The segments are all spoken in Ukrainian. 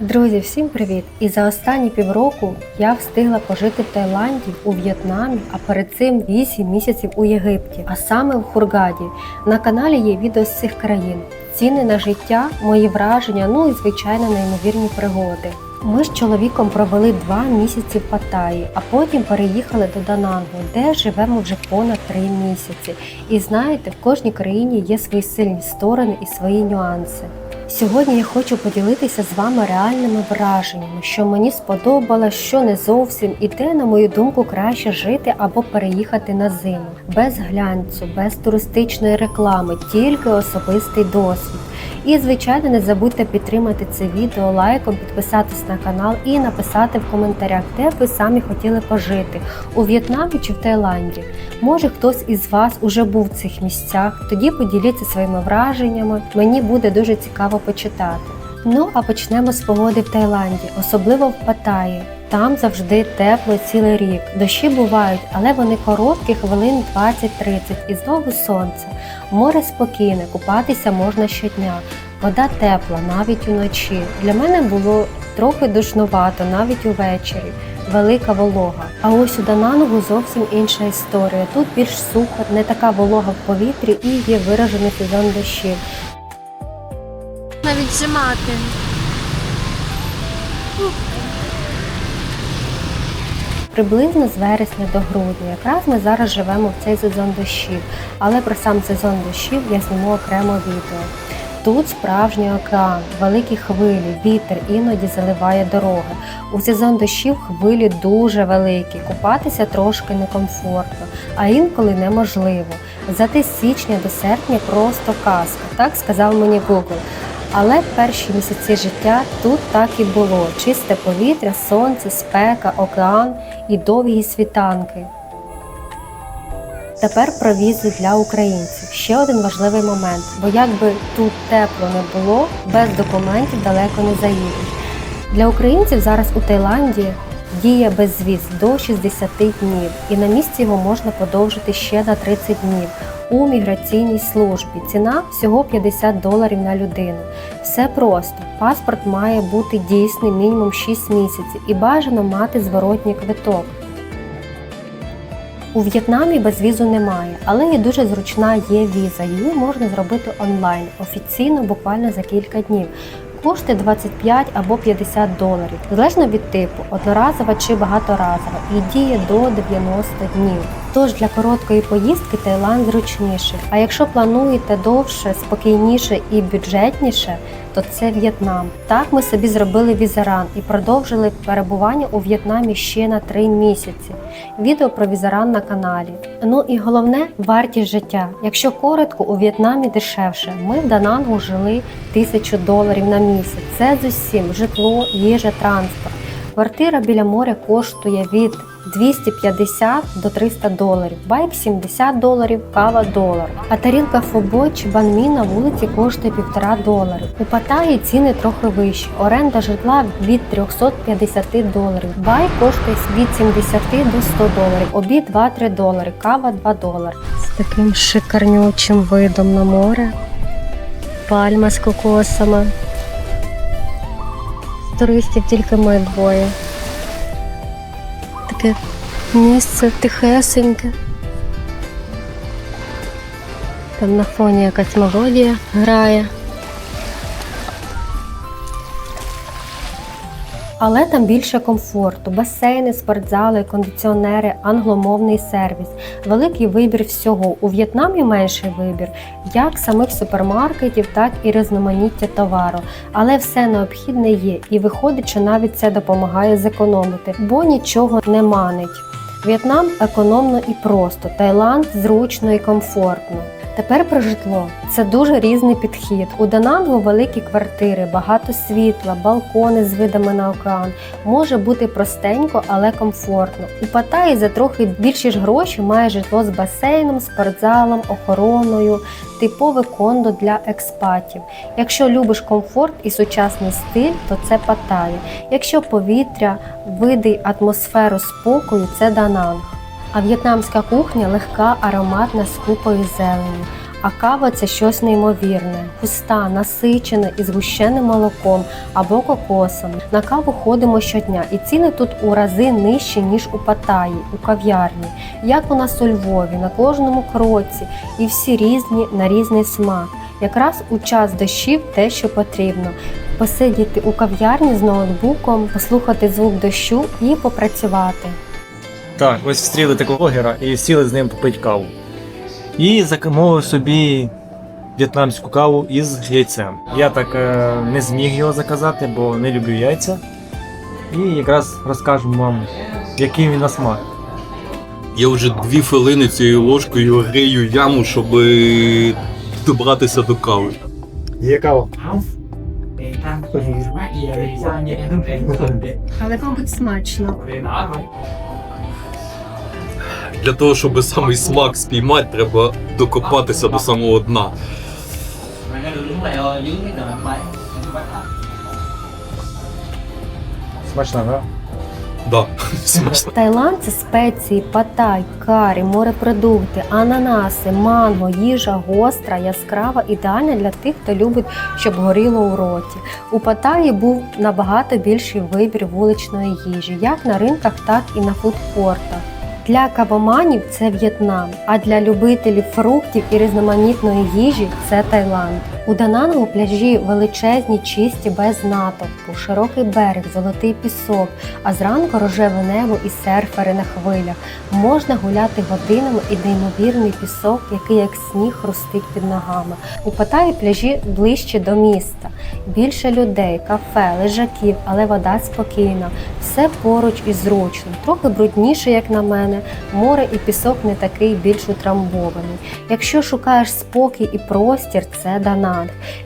Друзі, всім привіт! І за останні півроку я встигла пожити в Таїланді, у В'єтнамі, а перед цим 8 місяців у Єгипті, а саме в Хургаді. На каналі є відео з цих країн, ціни на життя, мої враження, ну і звичайно неймовірні пригоди. Ми з чоловіком провели два місяці в Паттайі, а потім переїхали до Данангу, де живемо вже понад три місяці. І знаєте, в кожній країні є свої сильні сторони і свої нюанси. Сьогодні я хочу поділитися з вами реальними враженнями, що мені сподобалось, що не зовсім, і де, на мою думку, краще жити або переїхати на зиму, без глянцю, без туристичної реклами, тільки особистий досвід. І, звичайно, не забудьте підтримати це відео лайком, підписатись на канал і написати в коментарях, де ви самі хотіли пожити у В'єтнамі чи в Таїланді. Може, хтось із вас уже був в цих місцях. Тоді поділіться своїми враженнями. Мені буде дуже цікаво почитати. Ну а почнемо з погоди в Таїланді, особливо в Паттайі. Там завжди тепло цілий рік. Дощі бувають, але вони короткі, хвилин 20-30 і знову сонце. Море спокійне, купатися можна щодня. Вода тепла, навіть уночі. Для мене було трохи душнувато, навіть увечері. Велика волога. А ось у Данангу зовсім інша історія. Тут більш сухо, не така волога в повітрі і є виражений сезон дощів. Навіть зимати. Приблизно з вересня до грудня. Якраз ми зараз живемо в цей сезон дощів, але про сам сезон дощів я зніму окремо відео. Тут справжній океан, великі хвилі, вітер іноді заливає дороги. У сезон дощів хвилі дуже великі, купатися трошки некомфортно, а інколи неможливо. Зате з січня до серпня просто казка, так сказав мені Google. Але перші місяці життя тут так і було: чисте повітря, сонце, спека, океан і довгі світанки. Тепер про візи для українців. Ще один важливий момент, бо якби тут тепло не було, без документів далеко не заїдеш. Для українців зараз у Таїланді діє безвіз до 60 днів, і на місці його можна подовжити ще на 30 днів у міграційній службі. Ціна всього 50 доларів на людину. Все просто. Паспорт має бути дійсний мінімум 6 місяців і бажано мати зворотній квиток. У В'єтнамі безвізу немає, але і дуже зручна є віза. Її можна зробити онлайн, офіційно буквально за кілька днів. Кошти 25 або 50 доларів, залежно від типу, одноразова чи багаторазова, і діє до 90 днів. Тож для короткої поїздки Таїланд зручніший. А якщо плануєте довше, спокійніше і бюджетніше, то це В'єтнам. Так ми собі зробили візаран і продовжили перебування у В'єтнамі ще на 3 місяці. Відео про візаран на каналі. Ну і головне вартість життя. Якщо коротко, у В'єтнамі дешевше. Ми в Данангу жили 1000 доларів на місяць. Це з усім житло, їжа, транспорт. Квартира біля моря коштує від 250 до 300 доларів, байк 70 доларів, кава долар. А тарілка фобо чи банмі на вулиці коштує 1,5 доларів. У Паттайі ціни трохи вищі. Оренда житла від 350 доларів. Байк коштує від 70 до 100 доларів. Обід 2-3 долари, кава 2 долари. З таким шикарнючим видом на море. Пальма з кокосами. Туристів тільки ми двоє. Таке місце тихесеньке. Там на фоні якась мелодія грає. Але там більше комфорту, басейни, спортзали, кондиціонери, англомовний сервіс, великий вибір всього. У В'єтнамі менший вибір, як самих супермаркетів, так і різноманіття товару. Але все необхідне є, і виходить, що навіть це допомагає зекономити, бо нічого не манить. В'єтнам економно і просто, Таїланд зручно і комфортно. Тепер про житло. Це дуже різний підхід. У Данангу великі квартири, багато світла, балкони з видами на океан. Може бути простенько, але комфортно. У Паттайі за трохи більші ж гроші має житло з басейном, спортзалом, охороною, типове кондо для експатів. Якщо любиш комфорт і сучасний стиль, то це Паттайя. Якщо повітря, види атмосферу спокою, це Дананг. А в'єтнамська кухня легка, ароматна з купою зелені. А кава це щось неймовірне, густа, насичена і згущеним молоком або кокосом. На каву ходимо щодня, і ціни тут у рази нижчі, ніж у Паттайі, у кав'ярні. Як у нас у Львові, на кожному кроці, і всі різні на різний смак. Якраз у час дощів те, що потрібно. Посидіти у кав'ярні з ноутбуком, послухати звук дощу і попрацювати. Так, ось встріли такого блогера і сіли з ним попити каву. І замовив собі в'єтнамську каву із яйцем. Я так е, не зміг його заказати, бо не люблю яйця. І якраз розкажемо вам, який він на смак. Я вже дві хвилини цією ложкою грію яму, щоб добратися до кави. Є кава. Але, мабуть, смачно. Для того, щоб самий смак спіймати, треба докопатися до самого дна. Смачна, так? Да, смачно. Таїланд це спеції, патай, карі, морепродукти, ананаси, манго, їжа гостра, яскрава, ідеальна для тих, хто любить, щоб горіло у роті. У Паттайі був набагато більший вибір вуличної їжі, як на ринках, так і на фудкортах. Для кавоманів це В'єтнам, а для любителів фруктів і різноманітної їжі це Таїланд. У Данангу пляжі величезні, чисті, без натовпу, широкий берег, золотий пісок, а зранку рожеве небо і серфери на хвилях. Можна гуляти годинами і неймовірний пісок, який як сніг хрустить під ногами. У Паттайі пляжі ближче до міста. Більше людей, кафе, лежаків, але вода спокійна. Все поруч і зручно. Трохи брудніше, як на мене. Море і пісок не такий більш утрамбований. Якщо шукаєш спокій і простір, це Дананг.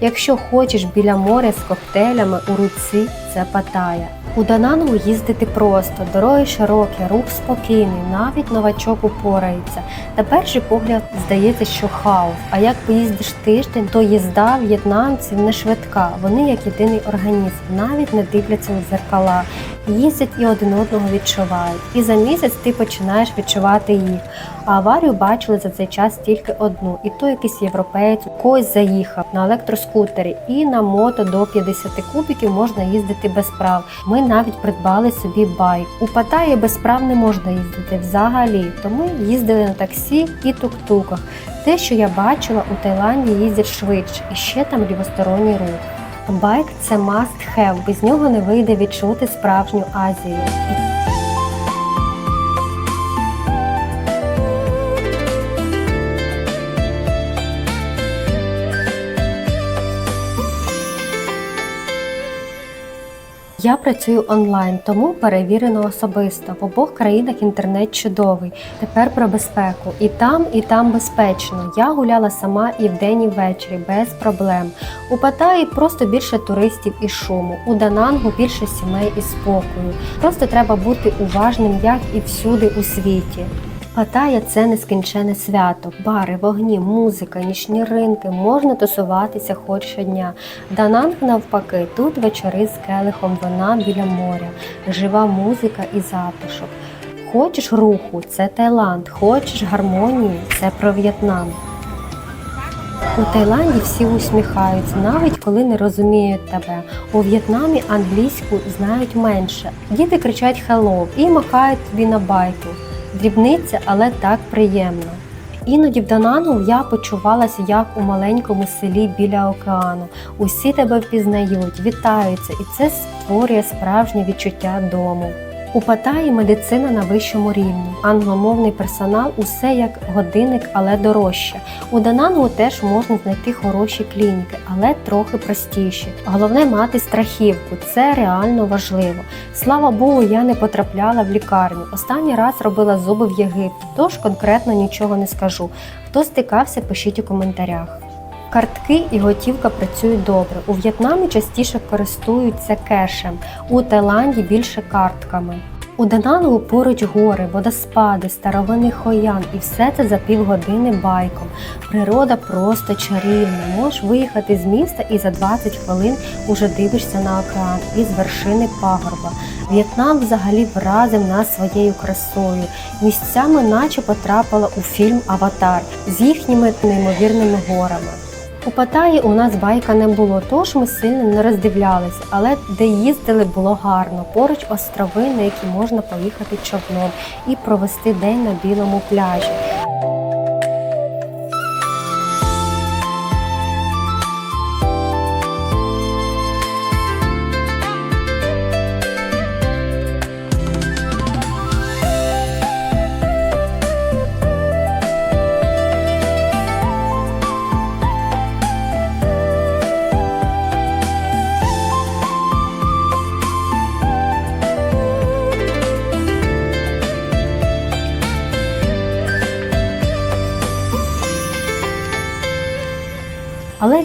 Якщо хочеш біля моря з коктейлями у руці, це Паттайя. У Данангу їздити просто, дороги широкі, рух спокійний, навіть новачок упорається. На перший погляд здається, що хаос. А як поїздиш тиждень, то їзда в'єтнамців не швидка. Вони як єдиний організм, навіть не дивляться у зеркала, їздять і один одного відчувають. І за місяць ти починаєш відчувати їх. А аварію бачили за цей час тільки одну, і то якийсь європеєць когось заїхав на електроскутері, і на мото до 50 кубіків можна їздити без прав. Ми навіть придбали собі байк. У Паттайі без прав не можна їздити взагалі, тому їздили на таксі і тук-туках. Те, що я бачила, у Таїланді їздять швидше, і ще там лівосторонній рух. Байк це must have, без нього не вийде відчути справжню Азію. Я працюю онлайн, тому перевірено особисто. В обох країнах інтернет чудовий. Тепер про безпеку. І там, і там безпечно. Я гуляла сама і вдень, і ввечері, без проблем. У Паттайі просто більше туристів і шуму. У Данангу більше сімей і спокою. Просто треба бути уважним, як і всюди у світі. Паттайя – це нескінчене свято, бари, вогні, музика, нічні ринки, можна тусуватися хоч щодня. Дананг навпаки, тут вечори з келихом вина біля моря, жива музика і затишок. Хочеш руху це Таїланд, хочеш гармонії це про В'єтнам. У Таїланді всі усміхаються, навіть коли не розуміють тебе. У В'єтнамі англійську знають менше. Діти кричать «hello» і махають тобі на байку. Дрібниця, але так приємно. Іноді в Данану я почувалася як у маленькому селі біля океану. Усі тебе впізнають, вітаються, і це створює справжнє відчуття дому. У Паттайі медицина на вищому рівні. Англомовний персонал усе як годинник, але дорожче. У Данангу теж можна знайти хороші клініки, але трохи простіші. Головне мати страхівку, це реально важливо. Слава Богу, я не потрапляла в лікарню. Останній раз робила зуби в Єгипті, тож конкретно нічого не скажу. Хто стикався, пишіть у коментарях. Картки і готівка працюють добре. У В'єтнамі частіше користуються кешем, у Таїланді більше картками. У Данангу поруч гори, водоспади, старовинний хоян і все це за півгодини байком. Природа просто чарівна. Можеш виїхати з міста і за 20 хвилин уже дивишся на океан із вершини пагорба. В'єтнам взагалі вразив нас своєю красою. Місцями наче потрапила у фільм Аватар з їхніми неймовірними горами. У Паттайі у нас байка не було, тож ми сильно не роздивлялися, але де їздили було гарно. Поруч острови, на які можна поїхати човном і провести день на білому пляжі.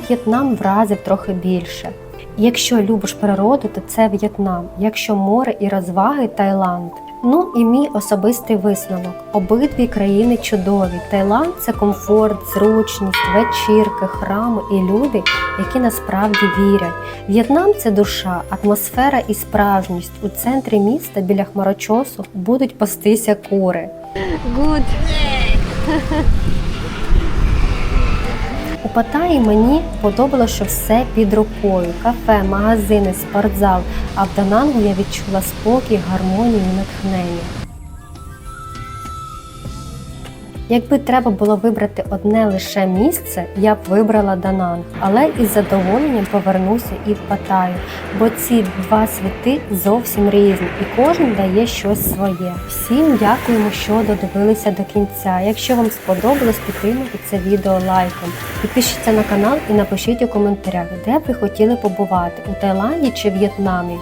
В'єтнам вразив трохи більше. Якщо любиш природу, то це В'єтнам. Якщо море і розваги Таїланд. Ну і мій особистий висновок. Обидві країни чудові. Таїланд це комфорт, зручність, вечірки, храми і люди, які насправді вірять. В'єтнам це душа, атмосфера і справжність. У центрі міста біля хмарочосу будуть пастися кури. Good. Паттайі мені подобалося, що все під рукою: кафе, магазини, спортзал. А в Данангу я відчула спокій, гармонію натхнення. Якби треба було вибрати одне лише місце, я б вибрала Дананг, але із задоволенням повернуся і в Паттайю, бо ці два світи зовсім різні, і кожен дає щось своє. Всім дякуємо, що додивилися до кінця. Якщо вам сподобалось, підтримуйте це відео лайком. Підпишіться на канал і напишіть у коментарях, де б ви хотіли побувати у Таїланді чи В'єтнамі.